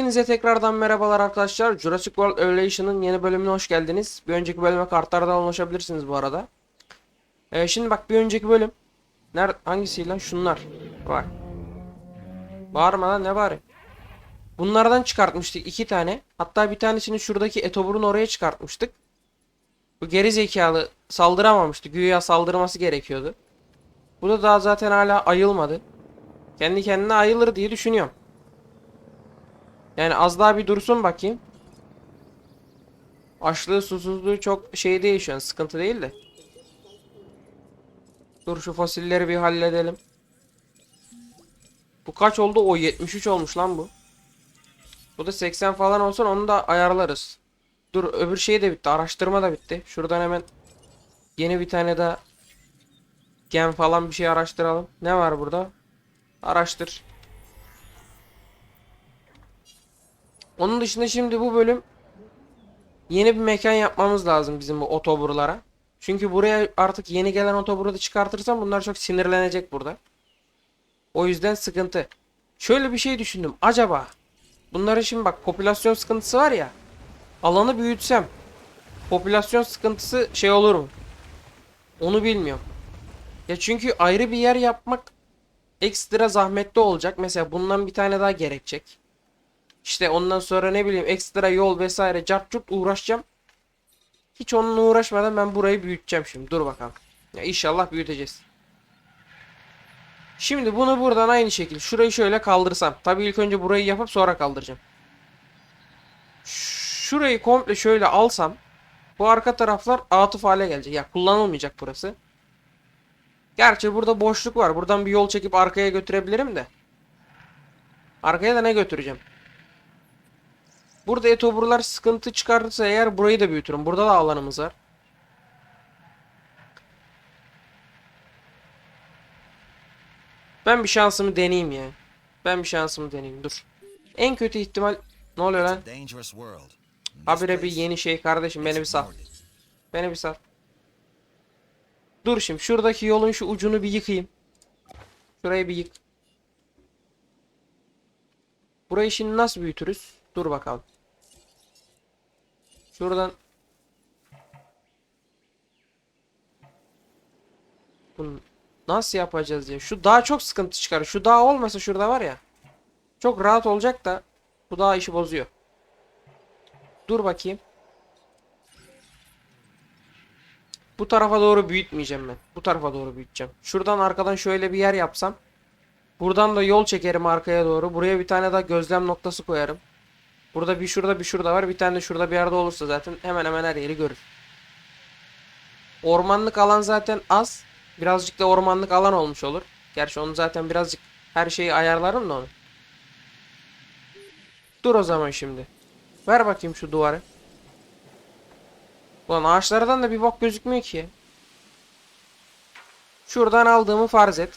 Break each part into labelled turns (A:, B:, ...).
A: Hepinize tekrardan merhabalar arkadaşlar. Jurassic World Evolution'ın yeni bölümüne hoş geldiniz. Bir önceki bölüme kartlardan ulaşabilirsiniz bu arada. Ee, şimdi bak bir önceki bölüm. Nerede hangisi lan? Şunlar. Var. Bağırma lan ne bari? Bunlardan çıkartmıştık iki tane. Hatta bir tanesini şuradaki etoburun oraya çıkartmıştık. Bu geri zekalı saldıramamıştı. Güya saldırması gerekiyordu. Bu da daha zaten hala ayılmadı. Kendi kendine ayılır diye düşünüyorum. Yani az daha bir dursun bakayım. Açlığı susuzluğu çok şey değil şu an sıkıntı değil de. Dur şu fosilleri bir halledelim. Bu kaç oldu? O 73 olmuş lan bu. Bu da 80 falan olsun onu da ayarlarız. Dur öbür şey de bitti. Araştırma da bitti. Şuradan hemen yeni bir tane daha gen falan bir şey araştıralım. Ne var burada? Araştır. Onun dışında şimdi bu bölüm yeni bir mekan yapmamız lazım bizim bu otoburlara. Çünkü buraya artık yeni gelen otoburu da çıkartırsam bunlar çok sinirlenecek burada. O yüzden sıkıntı. Şöyle bir şey düşündüm. Acaba bunların şimdi bak popülasyon sıkıntısı var ya. Alanı büyütsem popülasyon sıkıntısı şey olur mu? Onu bilmiyorum. Ya çünkü ayrı bir yer yapmak ekstra zahmetli olacak. Mesela bundan bir tane daha gerekecek. İşte ondan sonra ne bileyim ekstra yol vesaire cart curt uğraşacağım. Hiç onunla uğraşmadan ben burayı büyüteceğim şimdi. Dur bakalım. Ya inşallah büyüteceğiz. Şimdi bunu buradan aynı şekilde şurayı şöyle kaldırsam. Tabii ilk önce burayı yapıp sonra kaldıracağım. Şurayı komple şöyle alsam bu arka taraflar atıf hale gelecek. Ya kullanılmayacak burası. Gerçi burada boşluk var. Buradan bir yol çekip arkaya götürebilirim de. Arkaya da ne götüreceğim? Burada etoburlar sıkıntı çıkarırsa eğer burayı da büyütürüm. Burada da alanımız var. Ben bir şansımı deneyeyim ya. Ben bir şansımı deneyeyim. Dur. En kötü ihtimal ne oluyor lan? Habire bir yeni şey kardeşim beni bir sal. Beni bir sal. Dur şimdi şuradaki yolun şu ucunu bir yıkayım. Şurayı bir yık. Burayı şimdi nasıl büyütürüz? Dur bakalım. Şuradan Bunu nasıl yapacağız ya? Şu daha çok sıkıntı çıkar. Şu dağ olmasa şurada var ya. Çok rahat olacak da bu dağ işi bozuyor. Dur bakayım. Bu tarafa doğru büyütmeyeceğim ben. Bu tarafa doğru büyüteceğim. Şuradan arkadan şöyle bir yer yapsam. Buradan da yol çekerim arkaya doğru. Buraya bir tane daha gözlem noktası koyarım. Burada bir şurada bir şurada var. Bir tane de şurada bir yerde olursa zaten hemen hemen her yeri görür. Ormanlık alan zaten az. Birazcık da ormanlık alan olmuş olur. Gerçi onu zaten birazcık her şeyi ayarlarım da onu. Dur o zaman şimdi. Ver bakayım şu duvarı. Ulan ağaçlardan da bir bok gözükmüyor ki. Şuradan aldığımı farz et.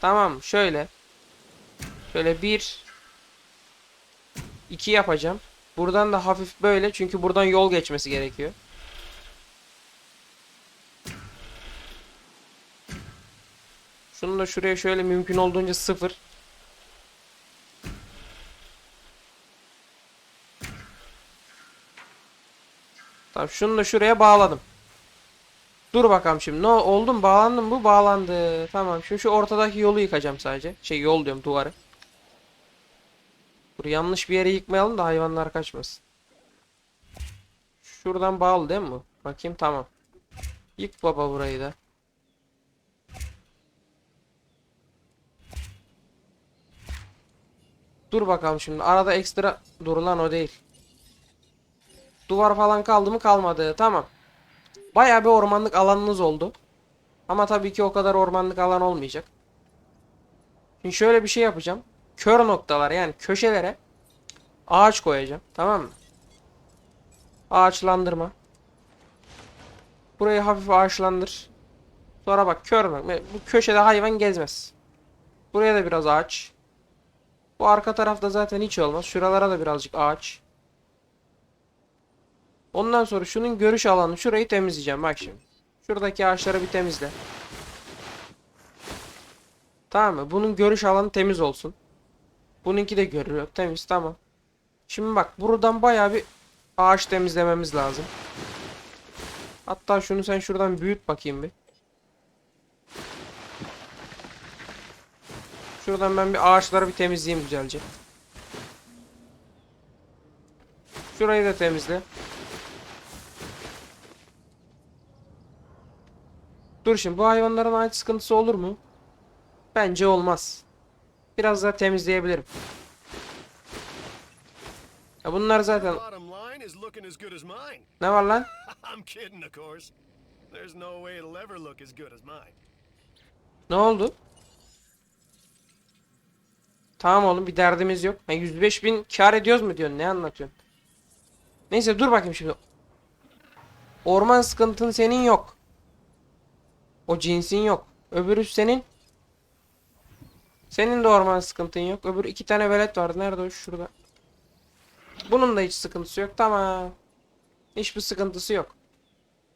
A: Tamam? Şöyle. Şöyle bir. İki yapacağım. Buradan da hafif böyle çünkü buradan yol geçmesi gerekiyor. Şunu da şuraya şöyle mümkün olduğunca sıfır. Tamam şunu da şuraya bağladım. Dur bakalım şimdi. Ne oldu mu? Bu? Bağlandı. Tamam. Şimdi şu ortadaki yolu yıkacağım sadece. Şey yol diyorum duvarı. Dur yanlış bir yere yıkmayalım da hayvanlar kaçmasın. Şuradan bağlı değil mi? Bakayım tamam. Yık baba burayı da. Dur bakalım şimdi. Arada ekstra durulan o değil. Duvar falan kaldı mı kalmadı. Tamam. Bayağı bir ormanlık alanınız oldu. Ama tabii ki o kadar ormanlık alan olmayacak. Şimdi şöyle bir şey yapacağım. Kör noktalar yani köşelere ağaç koyacağım. Tamam mı? Ağaçlandırma. Burayı hafif ağaçlandır. Sonra bak kör nokta. Bu köşede hayvan gezmez. Buraya da biraz ağaç. Bu arka tarafta zaten hiç olmaz. Şuralara da birazcık ağaç. Ondan sonra şunun görüş alanı şurayı temizleyeceğim bak şimdi. Şuradaki ağaçları bir temizle. Tamam mı? Bunun görüş alanı temiz olsun. Bununki de görülüyor. Temiz tamam. Şimdi bak buradan bayağı bir ağaç temizlememiz lazım. Hatta şunu sen şuradan büyüt bakayım bir. Şuradan ben bir ağaçları bir temizleyeyim güzelce. Şurayı da temizle. Dur şimdi bu hayvanların ağaç sıkıntısı olur mu? Bence olmaz. Biraz daha temizleyebilirim. Ya bunlar zaten ne var lan? Ne oldu? Tamam oğlum bir derdimiz yok. Ha, 105 bin kar ediyoruz mu diyorsun? Ne anlatıyorsun? Neyse dur bakayım şimdi. Orman sıkıntın senin yok. O cinsin yok. Öbürü senin. Senin de orman sıkıntın yok. Öbür iki tane velet vardı. Nerede o? Şurada. Bunun da hiç sıkıntısı yok. Tamam. Hiçbir sıkıntısı yok.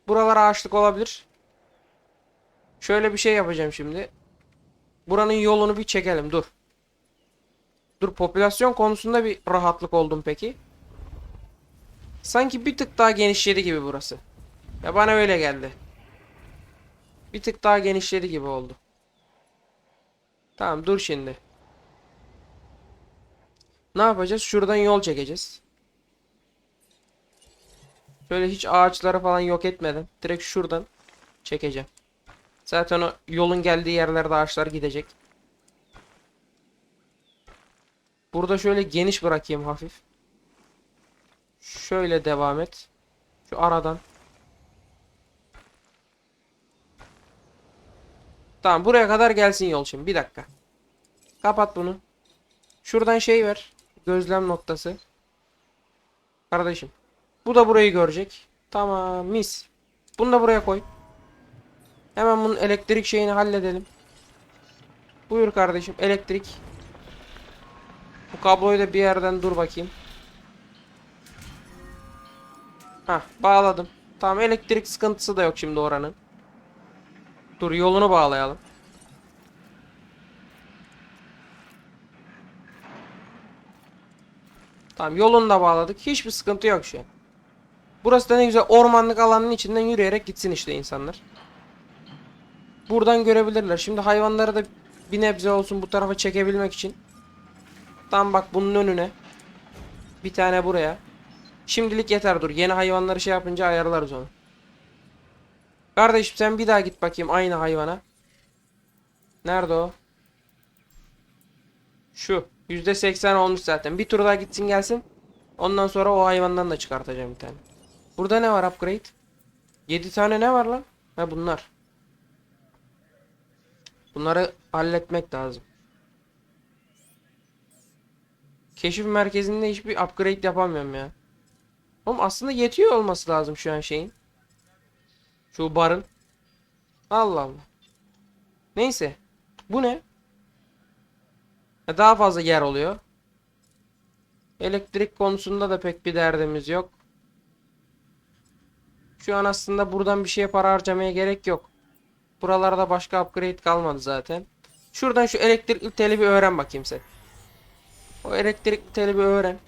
A: Buralar ağaçlık olabilir. Şöyle bir şey yapacağım şimdi. Buranın yolunu bir çekelim. Dur. Dur popülasyon konusunda bir rahatlık oldum peki. Sanki bir tık daha genişledi gibi burası. Ya bana öyle geldi. Bir tık daha genişledi gibi oldu. Tamam dur şimdi. Ne yapacağız? Şuradan yol çekeceğiz. Şöyle hiç ağaçları falan yok etmeden direkt şuradan çekeceğim. Zaten o yolun geldiği yerlerde ağaçlar gidecek. Burada şöyle geniş bırakayım hafif. Şöyle devam et. Şu aradan. Tamam buraya kadar gelsin yol şimdi. Bir dakika. Kapat bunu. Şuradan şey ver. Gözlem noktası. Kardeşim. Bu da burayı görecek. Tamam mis. Bunu da buraya koy. Hemen bunun elektrik şeyini halledelim. Buyur kardeşim elektrik. Bu kabloyu da bir yerden dur bakayım. Hah bağladım. Tamam elektrik sıkıntısı da yok şimdi oranın. Dur yolunu bağlayalım. Tamam yolunu da bağladık. Hiçbir sıkıntı yok şu an. Burası da ne güzel ormanlık alanın içinden yürüyerek gitsin işte insanlar. Buradan görebilirler. Şimdi hayvanları da bir nebze olsun bu tarafa çekebilmek için. Tam bak bunun önüne. Bir tane buraya. Şimdilik yeter dur. Yeni hayvanları şey yapınca ayarlarız onu. Kardeşim sen bir daha git bakayım aynı hayvana. Nerede o? Şu. %80 olmuş zaten. Bir tur daha gitsin gelsin. Ondan sonra o hayvandan da çıkartacağım bir tane. Burada ne var upgrade? 7 tane ne var lan? Ha bunlar. Bunları halletmek lazım. Keşif merkezinde hiçbir upgrade yapamıyorum ya. Oğlum aslında yetiyor olması lazım şu an şeyin. Şu barın. Allah Allah. Neyse. Bu ne? Ha, Daha fazla yer oluyor. Elektrik konusunda da pek bir derdimiz yok. Şu an aslında buradan bir şeye para harcamaya gerek yok. Buralarda başka upgrade kalmadı zaten. Şuradan şu elektrikli teli bir öğren bakayım sen. O elektrikli teli bir öğren.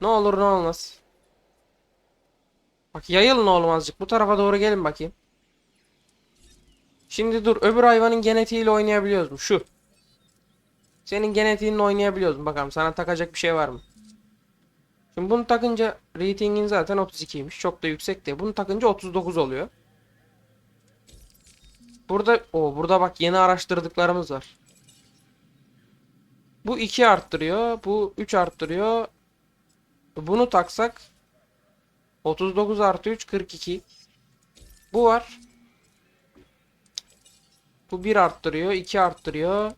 A: Ne olur ne olmaz. Bak yayılın oğlum azıcık. Bu tarafa doğru gelin bakayım. Şimdi dur. Öbür hayvanın genetiğiyle oynayabiliyoruz mu? Şu. Senin genetiğinle oynayabiliyoruz mu? Bakalım sana takacak bir şey var mı? Şimdi bunu takınca ratingin zaten 32'ymiş. Çok da yüksek değil. Bunu takınca 39 oluyor. Burada o burada bak yeni araştırdıklarımız var. Bu 2 arttırıyor. Bu 3 arttırıyor. Bunu taksak 39 artı 3 42. Bu var. Bu 1 arttırıyor. 2 arttırıyor.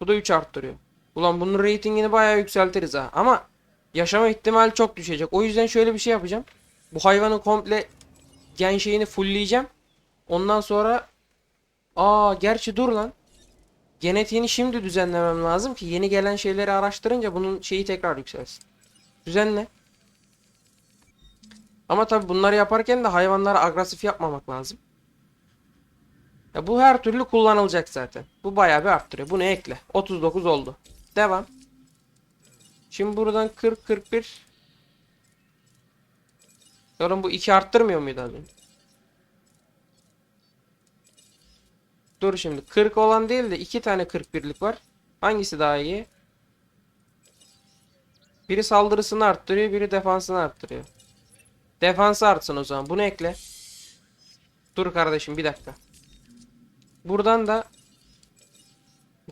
A: Bu da 3 arttırıyor. Ulan bunun ratingini bayağı yükseltiriz ha. Ama yaşama ihtimali çok düşecek. O yüzden şöyle bir şey yapacağım. Bu hayvanın komple gen şeyini fullleyeceğim. Ondan sonra Aa gerçi dur lan. Genetiğini şimdi düzenlemem lazım ki yeni gelen şeyleri araştırınca bunun şeyi tekrar yükselsin. Düzenle. Ama tabi bunları yaparken de hayvanları agresif yapmamak lazım. Ya bu her türlü kullanılacak zaten. Bu bayağı bir arttırıyor. Bunu ekle. 39 oldu. Devam. Şimdi buradan 40 41 Oğlum bu 2 arttırmıyor muydu az önce? Dur şimdi 40 olan değil de 2 tane 41'lik var. Hangisi daha iyi? Biri saldırısını arttırıyor, biri defansını arttırıyor. Defansı artsın o zaman. Bunu ekle. Dur kardeşim bir dakika. Buradan da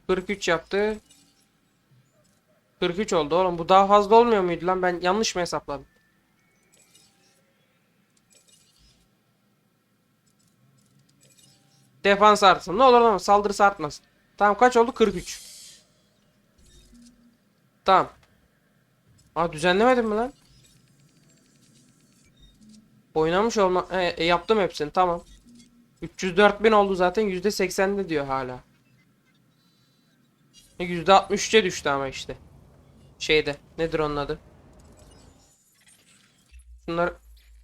A: 43 yaptı. 43 oldu oğlum. Bu daha fazla olmuyor muydu lan? Ben yanlış mı hesapladım? Defans artsın. Ne olur ama saldırısı artmasın. Tamam kaç oldu? 43. Tamam. Aa düzenlemedim mi lan? Oynamış olma... E, e, yaptım hepsini tamam. 304 bin oldu zaten %80'de diyor hala. E, %63'e düştü ama işte. Şeyde. Nedir onun adı? Bunlar...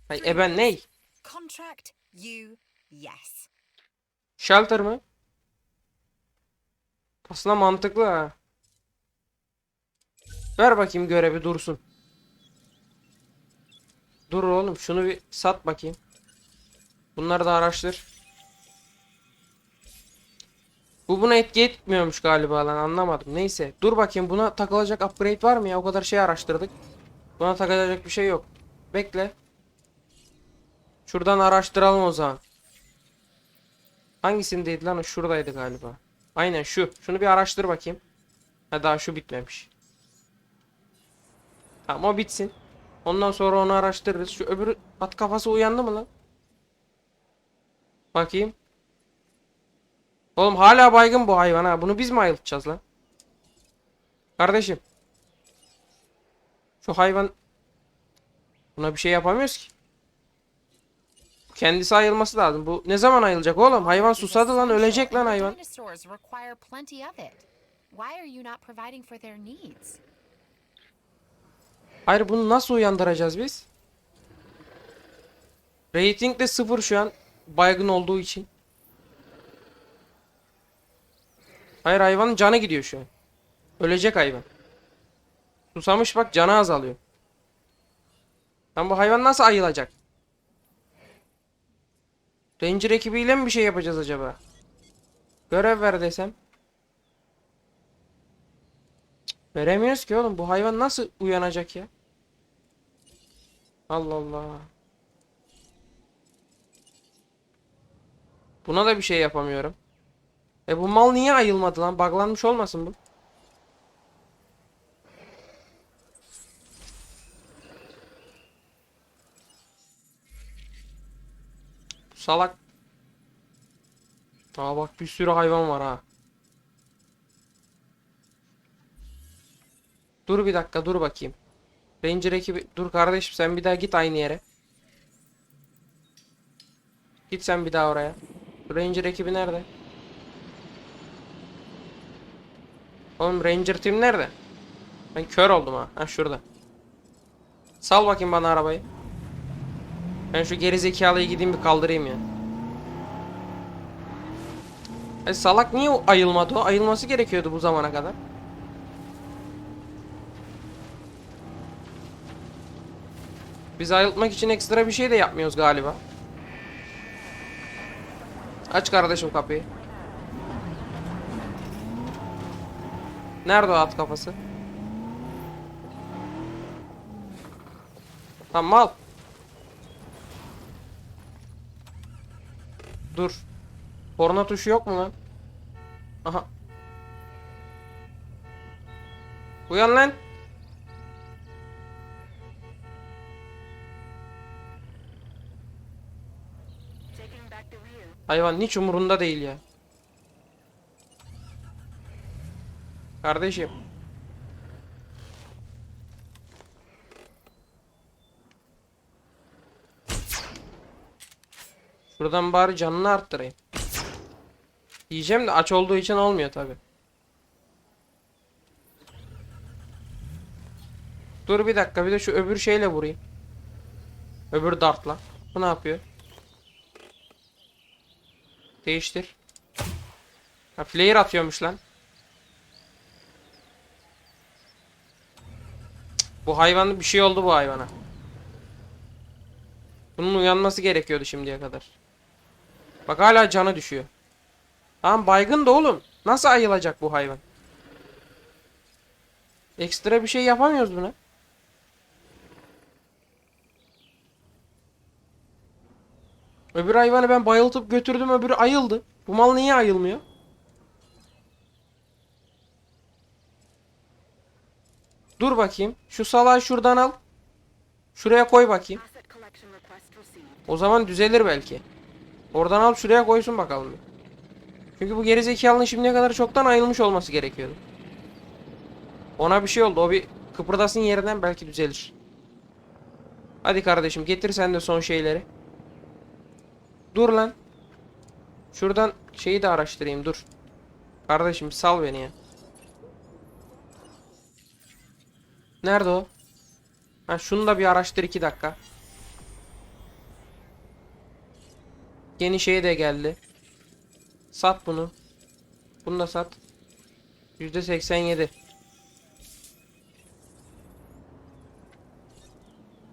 A: Ay eben ney?
B: Contract you, yes.
A: Shelter mı? Aslında mantıklı ha. Ver bakayım görevi dursun. Dur oğlum şunu bir sat bakayım. Bunları da araştır. Bu buna etki etmiyormuş galiba lan anlamadım. Neyse dur bakayım buna takılacak upgrade var mı ya? O kadar şey araştırdık. Buna takılacak bir şey yok. Bekle. Şuradan araştıralım o zaman. Hangisindeydi lan? Şuradaydı galiba. Aynen şu. Şunu bir araştır bakayım. Ha daha şu bitmemiş. Tamam o bitsin. Ondan sonra onu araştırırız. Şu öbür at kafası uyandı mı lan? Bakayım. Oğlum hala baygın bu hayvan ha. Bunu biz mi ayıltacağız lan? Kardeşim. Şu hayvan Buna bir şey yapamıyoruz ki. Kendisi ayılması lazım. Bu ne zaman ayılacak oğlum? Hayvan susadı lan ölecek lan hayvan. Hayır bunu nasıl uyandıracağız biz? Rating de sıfır şu an. Baygın olduğu için. Hayır hayvanın canı gidiyor şu an. Ölecek hayvan. Susamış bak canı azalıyor. Lan bu hayvan nasıl ayılacak? Ranger ekibiyle mi bir şey yapacağız acaba? Görev ver desem. Veremiyoruz ki oğlum. Bu hayvan nasıl uyanacak ya? Allah Allah. Buna da bir şey yapamıyorum. E bu mal niye ayılmadı lan? Buglanmış olmasın bu? Salak. Aa bak bir sürü hayvan var ha. Dur bir dakika dur bakayım. Ranger ekibi dur kardeşim sen bir daha git aynı yere. Git sen bir daha oraya. Ranger ekibi nerede? Oğlum Ranger team nerede? Ben kör oldum ha. Ha şurada. Sal bakayım bana arabayı. Ben şu geri zekalıyı gideyim bir kaldırayım ya. E salak niye ayılmadı o? Ayılması gerekiyordu bu zamana kadar. Biz ayıltmak için ekstra bir şey de yapmıyoruz galiba. Aç kardeşim kapıyı. Nerede o at kafası? Tamam al. Dur. Korna tuşu yok mu lan? Aha. Uyan lan. Hayvan hiç umurunda değil ya. Kardeşim. Şuradan bari canını arttırayım. Diyeceğim de aç olduğu için olmuyor tabi. Dur bir dakika bir de şu öbür şeyle vurayım. Öbür dartla. Bu ne yapıyor? Değiştir. Ha flare atıyormuş lan. Bu hayvan bir şey oldu bu hayvana. Bunun uyanması gerekiyordu şimdiye kadar. Bak hala canı düşüyor. Tamam baygın da oğlum. Nasıl ayılacak bu hayvan? Ekstra bir şey yapamıyoruz buna. Öbür hayvanı ben bayıltıp götürdüm öbürü ayıldı. Bu mal niye ayılmıyor? Dur bakayım. Şu salağı şuradan al. Şuraya koy bakayım. O zaman düzelir belki. Oradan al şuraya koysun bakalım. Çünkü bu gerizekalının şimdiye kadar çoktan ayılmış olması gerekiyordu. Ona bir şey oldu. O bir kıpırdasın yerinden belki düzelir. Hadi kardeşim getir sen de son şeyleri. Dur lan. Şuradan şeyi de araştırayım dur. Kardeşim sal beni ya. Nerede o? Ha şunu da bir araştır iki dakika. Yeni şey de geldi. Sat bunu. Bunu da sat. %87.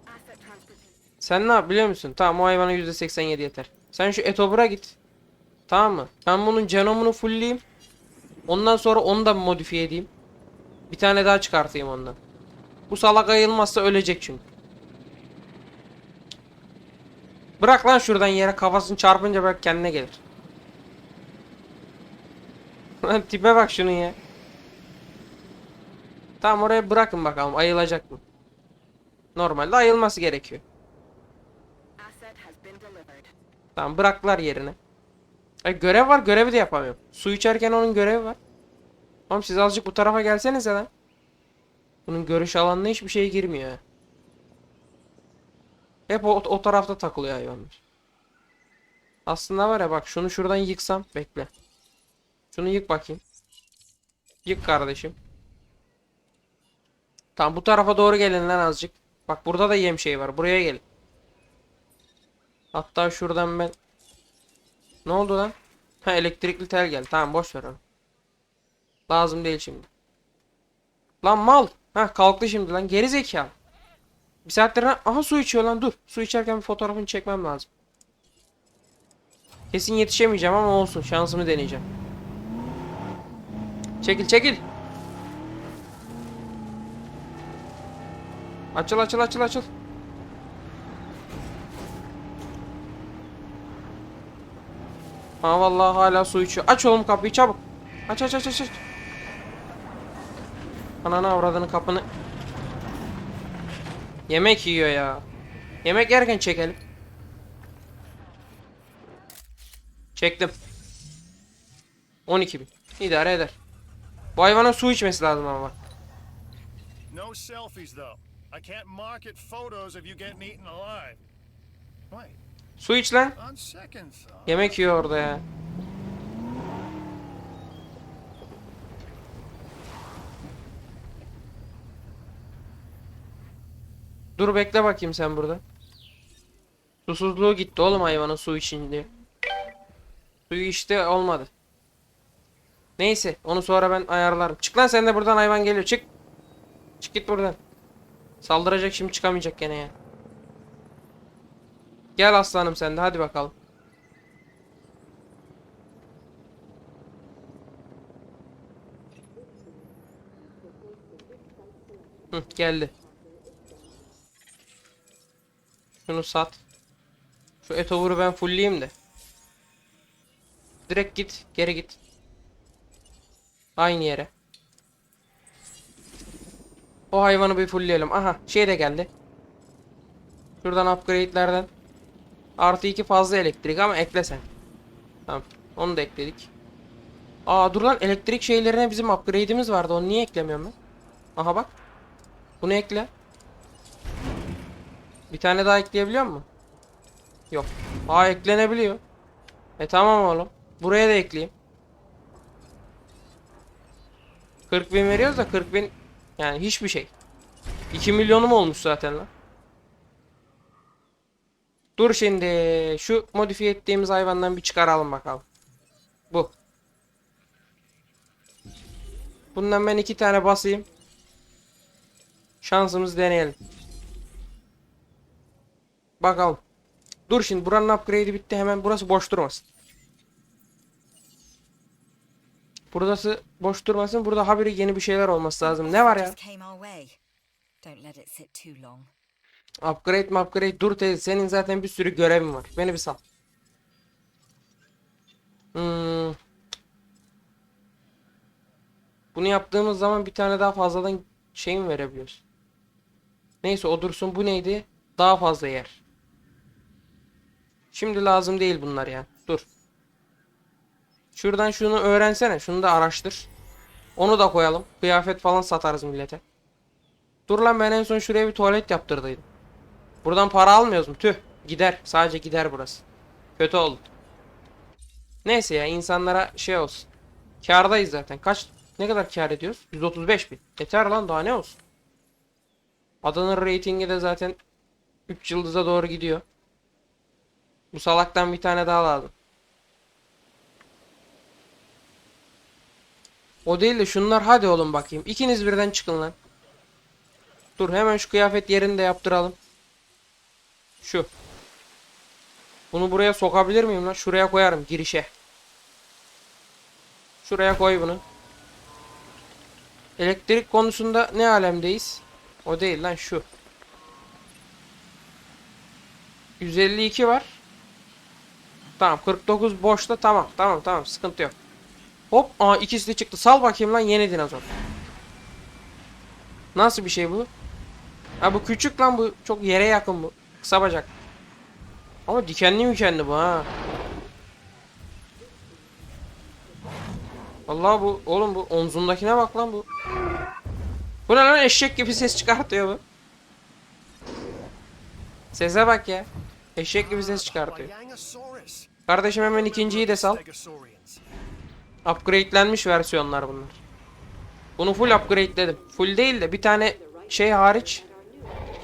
C: Asset transportation.
A: Sen ne yap biliyor musun? Tamam o hayvana %87 yeter. Sen şu etobura git. Tamam mı? Ben bunun genomunu fullleyeyim. Ondan sonra onu da modifiye edeyim. Bir tane daha çıkartayım ondan. Bu salak ayılmazsa ölecek çünkü. Bırak lan şuradan yere kafasını çarpınca belki kendine gelir. Lan tipe bak şunun ya. Tamam oraya bırakın bakalım ayılacak mı? Normalde ayılması gerekiyor. Tamam bıraktılar yerine. Ay görev var görevi de yapamıyorum. Su içerken onun görevi var. Oğlum siz azıcık bu tarafa gelsenize lan. Bunun görüş alanına hiçbir şey girmiyor. Hep o, o tarafta takılıyor hayvanlar. Aslında var ya bak şunu şuradan yıksam. Bekle. Şunu yık bakayım. Yık kardeşim. Tamam bu tarafa doğru gelin lan azıcık. Bak burada da yem şey var. Buraya gelin. Hatta şuradan ben... Ne oldu lan? Ha elektrikli tel geldi. Tamam boş ver onu. Lazım değil şimdi. Lan mal. Ha kalktı şimdi lan. Geri zekalı. Bir saattir lan- aha su içiyor lan dur. Su içerken bir fotoğrafını çekmem lazım. Kesin yetişemeyeceğim ama olsun. Şansımı deneyeceğim. Çekil çekil. Açıl açıl açıl açıl. Ha vallahi hala su içiyor. Aç oğlum kapıyı çabuk. Aç aç aç aç. aç. Ananı avradını kapını. Yemek yiyor ya. Yemek yerken çekelim. Çektim. 12 bin. İdare eder. Bu hayvanın su içmesi lazım ama.
D: No selfies, though. I can't market photos of you getting eaten alive. Wait,
A: Su iç lan. Yemek yiyor orada ya. Dur bekle bakayım sen burada. Susuzluğu gitti oğlum hayvanın su için diye. Suyu içti olmadı. Neyse onu sonra ben ayarlarım. Çık lan sen de buradan hayvan geliyor çık. Çık git buradan. Saldıracak şimdi çıkamayacak gene ya. Gel aslanım sen de hadi bakalım. Hı, geldi. Şunu sat. Şu etovuru ben fullleyeyim de. Direkt git. Geri git. Aynı yere. O hayvanı bir fullleyelim. Aha şey de geldi. Şuradan upgrade'lerden. Artı 2 fazla elektrik ama ekle sen. Tamam. Onu da ekledik. Aa dur lan elektrik şeylerine bizim upgrade'imiz vardı. Onu niye eklemiyorum ben? Aha bak. Bunu ekle. Bir tane daha ekleyebiliyor mu? Yok. Aa eklenebiliyor. E tamam oğlum. Buraya da ekleyeyim. 40 bin veriyoruz da 40 bin yani hiçbir şey. 2 milyonum olmuş zaten lan. Dur şimdi şu modifiye ettiğimiz hayvandan bir çıkaralım bakalım. Bu. Bundan ben iki tane basayım. Şansımızı deneyelim. Bakalım. Dur şimdi buranın upgrade'i bitti hemen burası boş durmasın. Burası boş durmasın. Burada haberi yeni bir şeyler olması lazım. Ne var ya? Upgrade mi upgrade? Dur teyze senin zaten bir sürü görevin var. Beni bir sal. Hmm. Bunu yaptığımız zaman bir tane daha fazladan şey mi verebiliyoruz? Neyse o dursun. Bu neydi? Daha fazla yer. Şimdi lazım değil bunlar ya. Dur. Şuradan şunu öğrensene. Şunu da araştır. Onu da koyalım. Kıyafet falan satarız millete. Dur lan ben en son şuraya bir tuvalet yaptırdıydım. Buradan para almıyoruz mu? Tüh. Gider. Sadece gider burası. Kötü oldu. Neyse ya insanlara şey olsun. Kârdayız zaten. Kaç ne kadar kâr ediyoruz? 135 bin. Yeter lan daha ne olsun. Adanın reytingi de zaten 3 yıldıza doğru gidiyor. Bu salaktan bir tane daha lazım. O değil de şunlar hadi oğlum bakayım. İkiniz birden çıkın lan. Dur hemen şu kıyafet yerini de yaptıralım. Şu. Bunu buraya sokabilir miyim lan? Şuraya koyarım girişe. Şuraya koy bunu. Elektrik konusunda ne alemdeyiz? O değil lan şu. 152 var. Tamam 49 boşta tamam tamam tamam sıkıntı yok. Hop aa ikisi de çıktı. Sal bakayım lan yeni dinozor. Nasıl bir şey bu? Ha bu küçük lan bu. Çok yere yakın bu. Kısa bacak. Ama dikenli mükenli bu ha. Allah bu oğlum bu omzundakine bak lan bu. Bu ne lan eşek gibi ses çıkartıyor bu. Sese bak ya. Eşek gibi ses çıkartıyor. Kardeşim hemen ikinciyi de sal. Upgrade'lenmiş versiyonlar bunlar. Bunu full upgrade'ledim. Full değil de bir tane şey hariç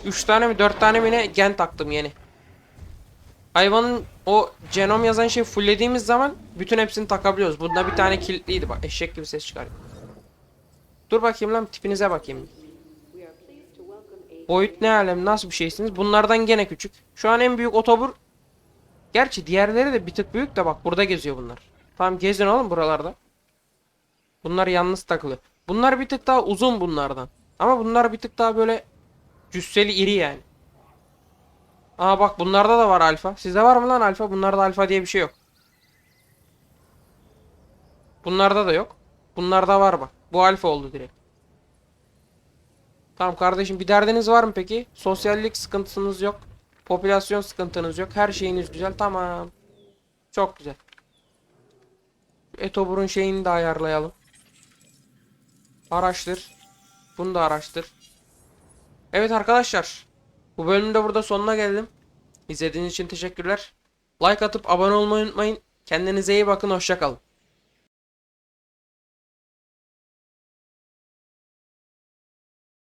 A: 3 tane mi 4 tane mi ne gen taktım yeni. Hayvanın o genom yazan şey fulllediğimiz zaman bütün hepsini takabiliyoruz. Bunda bir tane kilitliydi bak eşek gibi ses çıkarıyor. Dur bakayım lan tipinize bakayım. Boyut ne alem nasıl bir şeysiniz? Bunlardan gene küçük. Şu an en büyük otobur. Gerçi diğerleri de bir tık büyük de bak burada geziyor bunlar. Tamam gezin oğlum buralarda. Bunlar yalnız takılı. Bunlar bir tık daha uzun bunlardan. Ama bunlar bir tık daha böyle cüsseli iri yani. Aa bak bunlarda da var alfa. Sizde var mı lan alfa? Bunlarda alfa diye bir şey yok. Bunlarda da yok. Bunlarda var bak. Bu alfa oldu direkt. Tamam kardeşim bir derdiniz var mı peki? Sosyallik sıkıntınız yok. Popülasyon sıkıntınız yok. Her şeyiniz güzel. Tamam. Çok güzel. Etobur'un şeyini de ayarlayalım. Araştır. Bunu da araştır. Evet arkadaşlar. Bu bölümde burada sonuna geldim. İzlediğiniz için teşekkürler. Like atıp abone olmayı unutmayın. Kendinize iyi bakın. Hoşçakalın.